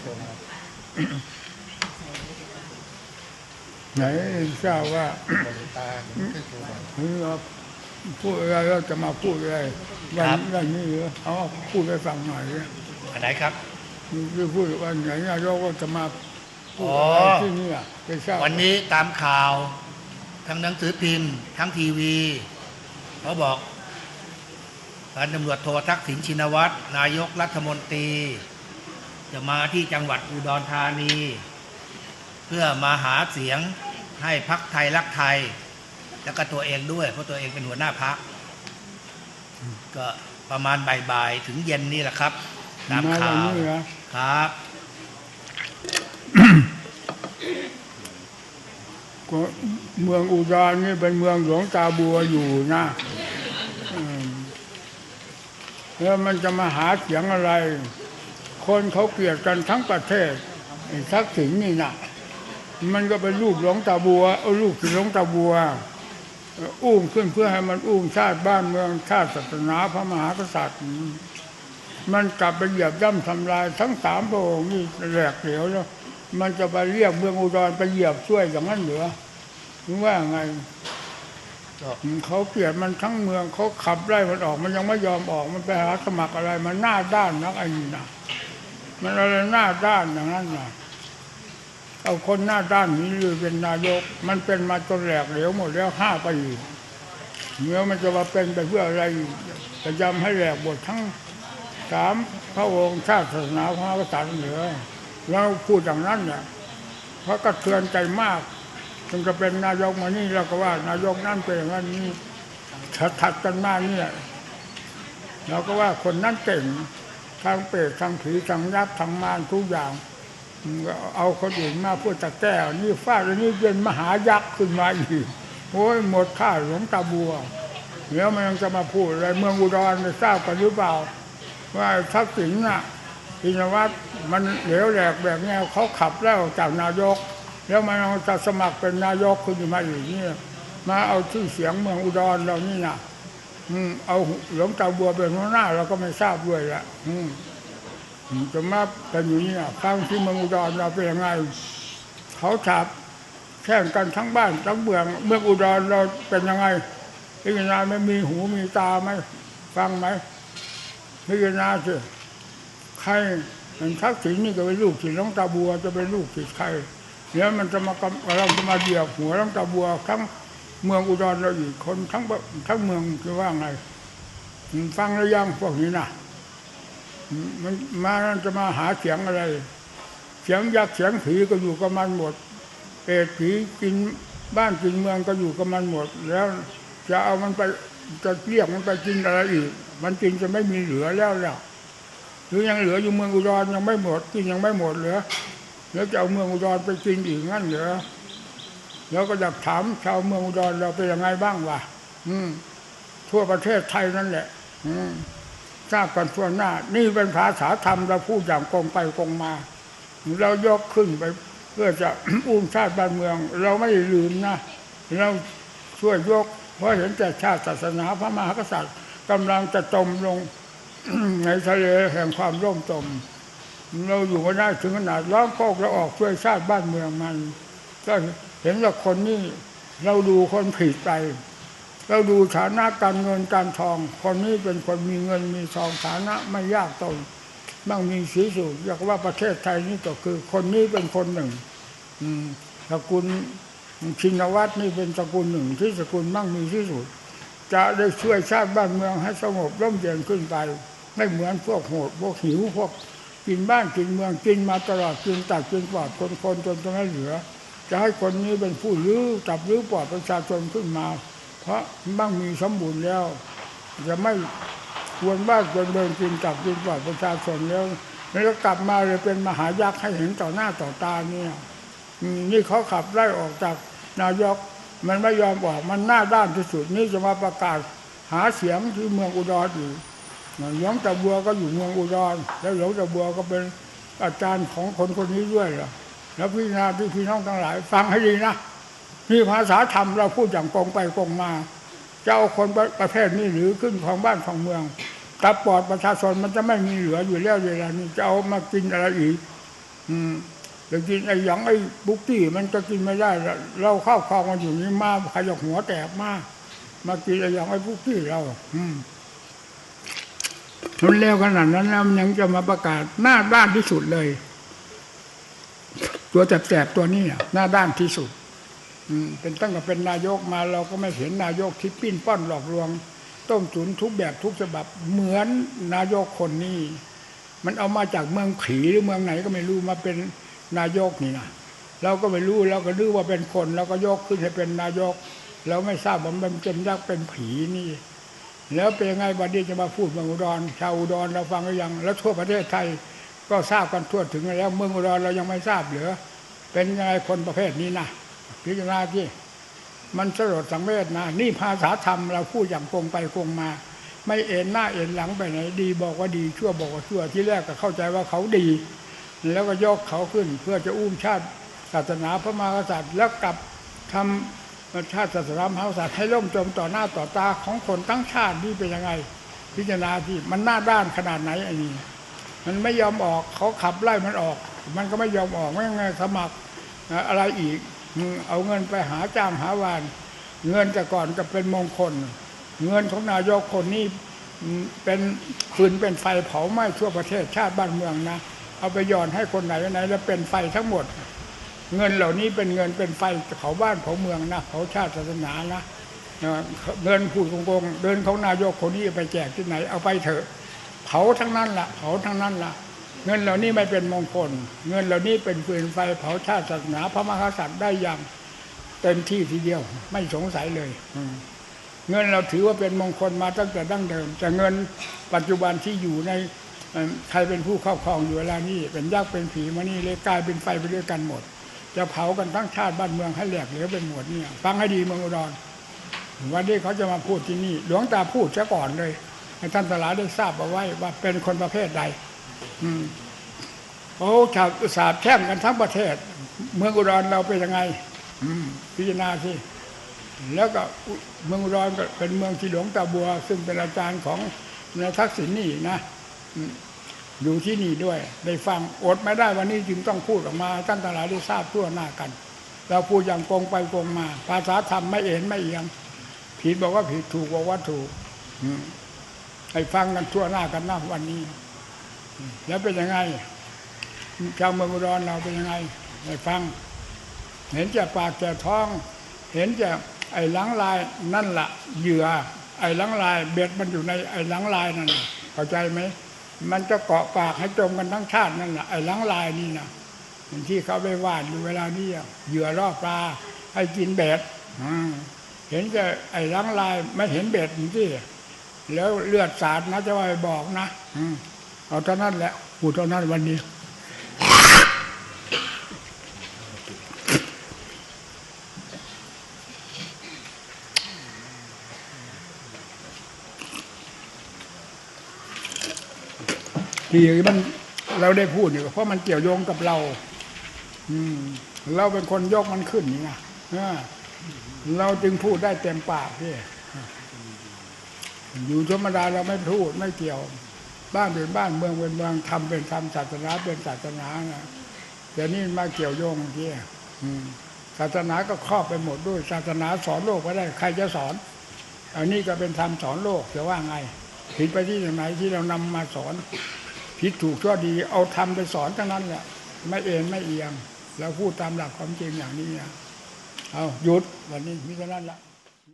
โทรมาไหนทราบว่าหลวงตาผมขึ้นโทรมาเฮ้ยเราพูดอะไรเราจะมาพูดอะไรวันวันนี้เหรอเอาพูดให้ฟังหน่อยดิอันไหนครับคือพูดวันไหนนายกก็จะมาพูดอ๋ออะไรที่นี่อะไปทราบวันนี้ตามข่าว ทั้งหนังสือพิมพ์ ทั้งทีวีเขาบอกพันตำรวจโททักษิณชินวัตรนายกรัฐมนตรี จะมาที่จังหวัดอุดรธานี เพื่อมาหาเสียงให้พักไทยรักไทย แล้วก็ตัวเองด้วย เพราะตัวเองเป็นหัวหน้าพัก ก็ประมาณบ่ายๆถึงเย็นนี่แหละครับตามมาข่าวันวนี้เหรอครับก็เมืองอุดรนี่เป็นเมืองหลวงตาบัวอยู่นะอืมแล้วมันจะมาหาเสียงอะไร คนเขาเกลียดกันทั้งประเทศทักษิณนี่นะมันก็เป็นลูกหลวงตาบัวเอาลูกที่หลวงตาบัว อุ้มขึ้นเพื่อให้มันอุ้มชาติบ้านเมืองชาติศาสนาพระมหากษัตริย์ มันกลับไปเหยียบย่ำทำลายทั้งสามพระองค์นี่แหลกเหลวแล้วมันจะไปเรียกเมืองอุดรไปเหยียบช่วยอย่างนั้นเหรือว่าไงเขาเกลียดมันทั้งเมืองเขาขับไล่มันออก มันยังไม่ยอมออกมันไปหาสมัครอะไร มันหน้าด้านนักไอ้นี่นะ มันอะไรหน้าด้านอย่างนั้นนะเอาคนหน้าด้านนี้เลยเป็นนายก มันเป็นมาจนแหลกเหลวหมดแล้วห้าปีเมื่อมันจะมาเป็นไปเพื่ออะไรจะยำให้แหลกหมดทั้งสามพระองค์ชาติศาสนาพระมหากษัตริย์เหนือเราพูดอย่างนั้นเนี่ยเพราะกระเทือนใจมากจนจะเป็นนายกมานี่เราก็ว่านายกนั่นเป็นอย่างนั้นนี่ถัดถัดกันมาเนี่ยเราก็ว่าคนนั้นเก่ง ทางเปรตทางผีทางยักษ์ทางมารทุกอย่าง เอาคนอื่นมาเพื่อจะแก้นี่ฟาดนี่เป็นมหายักษ์ขึ้นมาอีกโอ้ยหมดค่าหลวงตาบัวแล้วมันยังจะมาพูดอะไรเมืองอุดรไม่ทราบกันหรือเปล่า ว่าทักษิณน่ะพินวัตรมันเหลวแหลกแบบนี้เขาขับแล้วจากนายก แล้วมันจะสมัครเป็นนายกขึ้นมาอีกเนี่ยมาเอาชื่อเสียงเมืองอุดรเรานี่นะ เอาหลวงตาบัวเป็นหัวหน้าเราก็ไม่ทราบด้วยละอืมอืมจะมาเป็นอย่างนี้นะฟังที่เมืองอุดรเราเป็นยังไงเขาฉับแข่งกันทั้งบ้านทั้งเมืองเมืองอุดรเราเป็นยังไงพิจารณาไม่มีหูมีตาไหมฟังไหมพิจารณาสิใครมันทักษิณนี่ก็เป็นลูกศิษย์หลวงตาบัวจะเป็นลูกศิษย์ใครแล้วมันจะมากำเราจะมาเหยียบหัวหลวงตาบัวทั้ง เมืองอุดรเราอีกคนทั้งทั้งเมืองคือว่าไงฟังแล้วยังพวกนี้นะมันมานั่นจะมาหาเสียงอะไร เสียงยักษ์เสียงผีก็อยู่กับมันหมดเปรตผีกินบ้านกินเมืองก็อยู่กับมันหมด แล้วจะเอามันไปจะเรียกมันไปกินอะไรอีก มันกินจะไม่มีเหลือแล้วแล้วหรือยังเหลืออยู่เมืองอุดรยังไม่หมดกินยังไม่หมดเหลือแล้วจะเอาเมืองอุดรไปกินอีกงั้นเหรอ แล้วก็อยากถามชาวเมืองอุดรเราเป็นยังไงบ้างวะอืม ทั่วประเทศไทยนั่นแหละ อืมทราบกันทั่วหน้า นี่เป็นภาษาธรรมเราพูดอย่างกงไปกงมา เรายกขึ้นไป เพื่อจะอุ้มชาติบ้านเมือง เราไม่ลืมนะเราช่วยยก เพราะเห็นแต่ชาติศาสนาพระมหากษัตริย์กำลังจะจมลงในทะเลแห่งความร่มจม เราอยู่ไม่ได้ถึงขนาดร้องโคกเราออกช่วยชาติบ้านเมืองมัน ก็ เห็นว่าคนนี้เราดูคนผิดไปเราดูฐานะการเงินการทอง คนนี้เป็นคนมีเงินมีทองฐานะไม่ยากจนมั่งมีสีสุดอยากว่าประเทศไทยนี่ก็คือ คนนี้เป็นคนหนึ่งอืมสกุลชินวัตรนี่เป็นสกุลหนึ่งที่สกุลมั่งมีที่สุดจะได้ช่วยชาติบ้านเมืองให้สงบร่มเย็นขึ้นไป ไม่เหมือนพวกโหดพวกหิวพวกกินบ้านกินเมืองกินมาตลอดกินตัดกินปอดคนคนจนจะไม่เหลือ จะให้คนนี้เป็นผู้รื้อจับรื้อปอดประชาชนขึ้นมา เพราะบ้างมีสมบูรณ์แล้ว จะไม่ควรบ้านควรเดินกินจับกินปอดประชาชนแล้วแล้วก็กลับมาเลยเป็นมหายักษ์ให้เห็นต่อหน้าต่อตาเนี่ยนี่เขาขับไล่ออกจากนายกมันไม่ยอมออกมันหน้าด้านที่สุดนี่จะมาประกาศหาเสียงที่เมืองอุดรอีกหลวงตาบัวก็อยู่เมืองอุดร แล้วหลวงตาบัวก็เป็นอาจารย์ของคนคนนี้ด้วยล่ะ แล้วพี่นาพี่พี่น้องทั้งหลาย ฟังให้ดีนะนี่ภาษาธรรมเราพูดอย่างกงไปกงมาจะเอาคนประเภทนี้หรือขึ้นของบ้านของเมืองตับปอดประชาชนมันจะไม่มีเหลืออยู่แล้วเวลานี้จะเอามากินอะไรอีก อืมจะกินไอ้หยังไอ้บุกกี้มันจะกินไม่ได้ เราเข้าคลองมันอยู่นี่มาขยกหัวแตกมากมากินไอ้หยังไอ้บุกกี้เรา อืมมันแล้วขนาดนั้นแล้วมันยังจะมาประกาศหน้าด้านที่สุดเลย ตัวแสบๆตัวนี้น่ะหน้าด้านที่สุดเป็นตั้งแต่เป็นนายกมาเราก็ไม่เห็นนายกที่ปิ้นป้อนหลอกลวง ต้มจุนทุกแบบทุกฉบับเหมือนนายกคนนี้ มันเอามาจากเมืองผีหรือเมืองไหนก็ไม่รู้มาเป็นนายกนี่นะเราก็ไม่รู้เราก็นึกว่าเป็นคนเราก็ยกขึ้นให้เป็นนายก เราไม่ทราบว่ามันเป็นยักษ์เป็นผีนี่ แล้วเป็นยังไงบัดนี้จะมาพูดเมืองอุดรชาวอุดรเราฟังหรือยัง แล้วทั่วประเทศไทย ก็ทราบกันทั่วถึงแล้ว เมืองอุดรเรายังไม่ทราบเหรือ เป็นยังไงคนประเภทนี้นะพิจารณาที่มันสลดสังเวชนะนี่ภาษาธรรมเราพูดอย่างโกงไปโกงมา ไม่เอ็นหน้าเอ็นหลังไปไหน ดีบอกว่าดีชั่วบอกว่าชั่วที่แรกก็เข้าใจว่าเขาดี แล้วก็ยกเขาขึ้น เพื่อจะอุ้มชาติศาสนาพระมหากษัตริย์แล้วกลับทำชาติศาสนาพระมหากษัตริย์ให้ล่มจมต่อหน้าต่อตาของคนทั้งชาตินี่เป็นยังไง พิจารณาที่มันหน้าด้านขนาดไหนไอ้นี่ มันไม่ยอมออกเขาขับไล่มันออก มันก็ไม่ยอมออกไม่ยังไงสมัครอะไรอีกเอาเงินไปหาจ้างหาวาน เงินแต่ก่อนก็เป็นมงคล เงินของนายกคนนี้เป็นฟืนเป็นไฟเผาไหม้ทั่วประเทศชาติบ้านเมืองนะเอาไปย่อนให้คนไหนไหนแล้วเป็นไฟทั้งหมด เงินเหล่านี้เป็นเงินเป็นไฟเผาบ้านเผาเมืองนะเผาชาติศาสนานะเงินพูดโกงเดินของนายกคนนี้ไปแจกที่ไหนเอาไปเถอะ เผาทั้งนั้นละ่ะเผาทั้งนั้นละ่ะเงินเหล่านี้ไม่เป็นมงคล เงินเหล่านี้เป็นฟืนไฟเผาชาติศาสนาพระมหากษัตริย์ได้อย่างเต็มที่ทีเดียว ไม่สงสัยเลยอืเงินเราถือว่าเป็นมงคลมาตั้งแต่ดั้งเดิม แต่เงินปัจจุบันที่อยู่ในใครเป็นผู้ครอบครองอยู่เวลานี้เป็นยักษ์เป็นผีมานี่เลยกลายเป็นไฟไปด้วยกันหมด จะเผากันทั้งชาติบ้านเมืองให้แหลกเหลวเป็นหมดเนี่ยฟังให้ดีเมืองอุดรวันนี้เขาจะมาพูดที่นี่หลวงตาพูดซะก่อนเลย ให้ท่านตลาดได้ทราบเอาไว้ว่าเป็นคนประเภทใด อืมโอ้ชาวสาบแช่งกันทั้งประเทศ เมืองอุดรเราเป็นยังไง อืมพิจารณาสิแล้วก็เมืองอุดรก็เป็นเมืองที่หลวงตาบัว ซึ่งเป็นอาจารย์ของนายทักษิณนี่นะอยู่ที่นี่ด้วยได้ฟังอดไม่ได้วันนี้จึงต้องพูดออกมาท่านตลาดได้ทราบทั่วหน้ากัน เราพูดอย่างโกงไปโกงมา ภาษาธรรมไม่เอ็นไม่เอียงผิดบอกว่าผิดถูกบอกว่าถูกอื ให้ฟังกันทั่วหน้ากันนะวันนี้ แล้วเป็นยังไงชาวเมืองอุดรเราเป็นยังไงให้ฟัง เห็นจะปากจะท้อง เห็นจะไอ้หลังลายนั่นละเหยื่อ ไอ้หลังลาย เบ็ดมันอยู่ในไอ้หลังลายนั่นนะเข้าใจไหมมันจะเกาะปากให้จมกันทั้งชาตินั่นแหละไอ้ลังลายนี่นะอย่างที่เขาไปวาดอยู่เวลานี้เหยื่อล่อปลาให้กินเบ็ดเห็นจะไอ้ลังลายไม่เห็นเบ็ดที่ แล้วเลือดสาดนะจะว่าไปบอกนะอืมเอาเท่านั้นแหละพูดเท่านั้นวันนี้ที่มันเราได้พูดเนี่ยก็เพราะมันเกี่ยวโยงกับเรา อืม เราเป็นคนยกมันขึ้นนี่นะเออเราจึงพูดได้เต็มปากพี่ อยู่ธรรมดาเราไม่พูดไม่เกี่ยว บ้านเป็นบ้านเมืองเป็นเมืองทำเป็นทำศาสนาเป็นศาสนานะแต่นี่มาเกี่ยวโยงที่ศาสนาก็ครอบไปหมดด้วย ศาสนาสอนโลกก็ได้ใครจะสอน อันนี้ก็เป็นธรรมสอนโลกจะว่าไงผิดไปที่ไหนที่เรานำมาสอนผิดถูกชั่วดีเอาธรรมไปสอนทั้งนั้นแหละไม่เอ็นไม่เอียง แล้วพูดตามหลักความจริงอย่างนี้นะเอาหยุดวันนี้มิฉะนั้นละ